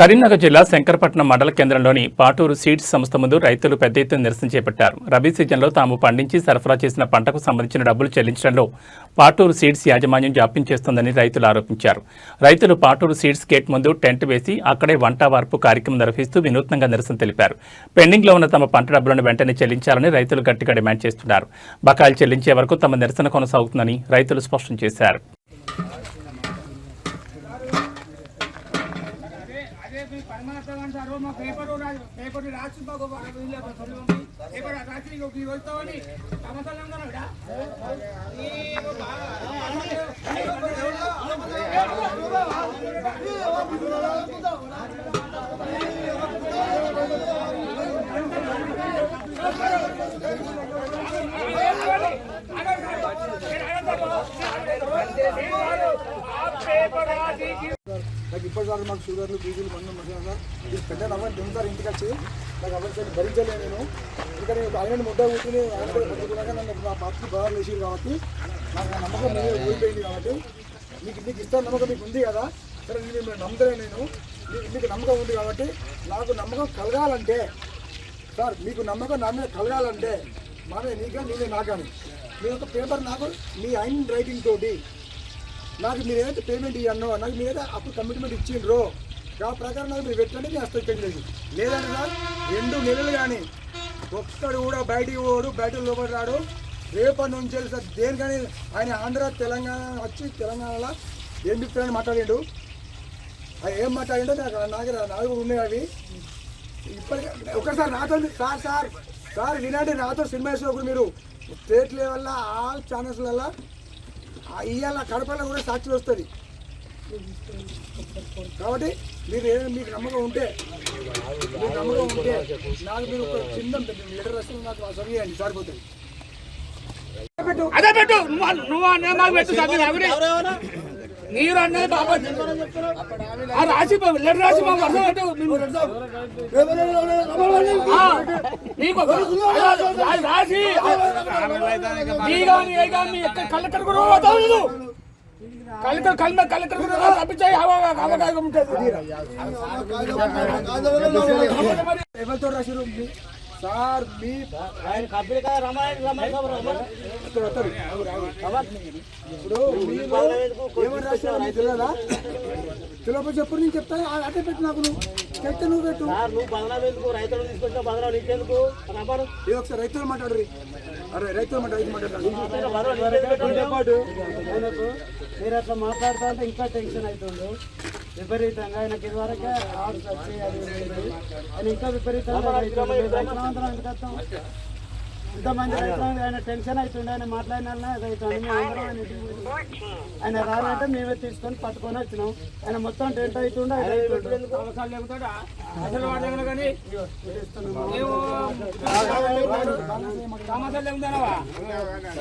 కరీంనగర్ జిల్లా శంకరపట్నం మండల కేంద్రంలోని పాటూరు సీడ్స్ సంస్థ ముందు రైతులు పెద్ద ఎత్తున నిరసన చేపట్టారు. రబీ సీజన్లో తాము పండించి సరఫరా చేసిన పంటకు సంబంధించిన డబ్బులు చెల్లించడంలో పాటూరు సీడ్స్ యాజమాన్యం జాప్యం చేస్తోందని రైతులు ఆరోపించారు. రైతులు పాటూరు సీడ్స్ గేట్ ముందు టెంట్ వేసి అక్కడే వంట వార్పు కార్యక్రమం నిర్వహిస్తూ వినూత్నంగా నిరసన తెలిపారు. పెండింగ్లో ఉన్న తమ పంట డబ్బులను వెంటనే చెల్లించాలని రైతులు గట్టిగా డిమాండ్ చేస్తున్నారు. బకాయిలు చెల్లించే వరకు తమ నిరసన కొనసాగుతుందని రైతులు స్పష్టం చేశారు. అదే మా పేపర్ పేపర్ రాసి మాకు పేపర్ రాసి ఈ వస్తామని సమస్యలు పేపర్ రాసి ఇప్పటివరకు మాకు షుగర్లు బీజీలు మందు మంచిగా సార్ ఇది పెద్ద నవ్వని తింటారు ఇంటికి వచ్చి నాకు అవసరం భరించలేదు నేను. ఇక్కడ నేను ఆయన ముద్ద కూర్చుని ఆయన నన్ను నా పాపకి బాగా వేసి కాబట్టి నాకు ఆ నమ్మకం మీద ఓడిపోయింది కాబట్టి మీకు మీకు ఇస్తాను నమ్మకం మీకు ఉంది కదా. సరే నేను మిమ్మల్ని నమ్ముతలే నేను. మీకు మీకు నమ్మకం ఉంది కాబట్టి నాకు నమ్మకం కలగాలంటే సార్ మీకు నమ్మకం నా మీద కలగాలంటే మానే మీద నీకా నేనే నాకని. మీ యొక్క పేపర్ నాకు మీ ఐన్ రైటింగ్ తోటి నాకు మీరు ఏదైతే పేమెంట్ ఇవ్వన్నో నాకు మీరు ఏదైతే అప్పుడు కమిట్మెంట్ ఇచ్చిండ్రో ఆ ప్రకారం నాకు మీరు పెట్టండి నేను అస్తం ఇక్కడికి లేదు. లేదంటే సార్ రెండు నెలలు కానీ ఒక్కడు కూడా బయటికి పోడు బయట లోపల రాడు. రేపటి నుంచి వెళ్ళి సార్ దేనికని ఆయన ఆంధ్ర తెలంగాణ వచ్చి తెలంగాణలో ఏం చెప్తారని మాట్లాడాడు. ఆయన ఏం మాట్లాడిండో నాకు నాకు నాకు ఉన్నాయి అవి. ఇప్పటికే ఒకసారి నాతో సార్ సార్ సార్ వినండి నాతో సినిమా వేసినప్పుడు మీరు స్టేట్ లెవెల్లో ఆల్ ఛానల్స్లలో ఇవాళ కడపలో కూడా సాక్షి వస్తుంది. కాబట్టి మీరు ఏ- మీకు నమ్మకం ఉంటే మీకు నమ్మకం ఉంటే నాకు మీరు ఒక చిన్న లెటర్ రాసిన నాకు సరి చేయండి సరిపోతుంది అదే పెట్టు. నువ్వు నువ్వు పెట్టు మీరు అన్నది బాబా ఆ రాసి లెటర్ రాసి మాకు అర్థం పెట్టు రాసి కానీ ఏ కానీ కలెక్టర్ కూడా పోతావు నువ్వు కలెక్టర్ కల్ కలెక్టర్ కూడా తప్పించాయి అవకాశం ఉంటుంది ఎవరితో రాసిరు మీ- సార్ మీ అతడు అతడు. ఇప్పుడు ఏమని మీకు తెలియదా? తెలియకపోతే చెప్పు నేను చెప్తాను. ఆ- అటే పెట్టు నాకు నువ్వు. చెప్తే నువ్వు పెట్టు. నువ్వు బదనాలు ఎందుకు? రైతులు తీసుకొచ్చిన బదనాలు నీకెందుకు? ఇది ఒకసారి రైతులు మాట్లాడరు అరే రైతులు మాట్లాడు ఆయనకు మీరు అట్లా మాట్లాడుతూ ఉంటే ఇంకా టెన్షన్ అవుతుంది. విపరీతంగా ఆయనకి ఇదివరకే ఆర్డర్స్ వచ్చి అది. ఆయన ఇంకా విపరీతంగా రైతులందరం? ఇంతమంది రైతులు ఆయన టెన్షన్ అవుతుండే ఆయన మాట్లాడిన అందరం ఆయన రాలంటే మేమే తీసుకొని పట్టుకొని వచ్చినాం. ఆయన మొత్తం టెంట్ అవుతుండే లేకుండా అసలు వాడలేదు కానీ. సమస్యలు లేకుండా